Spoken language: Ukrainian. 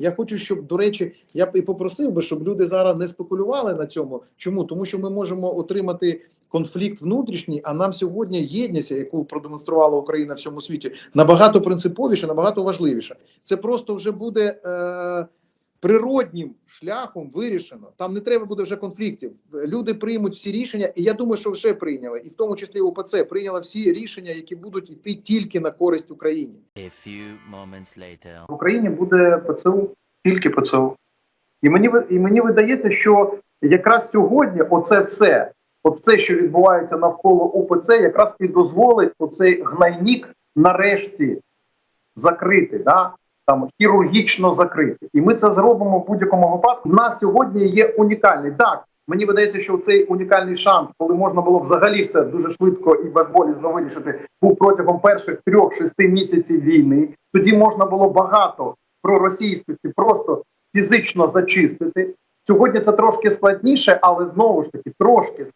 Я хочу, щоб до речі, я б і попросив би, щоб люди зараз не спекулювали на цьому. Чому? Тому що ми можемо отримати конфлікт внутрішній, а нам сьогодні єдність, яку продемонструвала Україна в всьому світі, набагато принциповіше, набагато важливіше. Це просто вже буде. Е- Природнім шляхом вирішено. Там не треба буде вже конфліктів. Люди приймуть всі рішення, і я думаю, що вже прийняли, і в тому числі УПЦ прийняла всі рішення, які будуть йти тільки на користь Україні. A few moments later. в Україні буде ПЦУ, тільки ПЦУ. І мені ви- і мені видається, що якраз сьогодні оце все, оце, що відбувається навколо УПЦ, якраз і дозволить оцей гнайнік нарешті закрити, да? Там хірургічно закрити. І ми це зробимо в будь-якому випадку. У нас сьогодні є унікальний так. Мені видається, що цей унікальний шанс, коли можна було взагалі все дуже швидко і безболісно вирішити, був протягом перших трьох-шести місяців війни. Тоді можна було багато проросійськості просто фізично зачистити. Сьогодні це трошки складніше, але знову ж таки трошки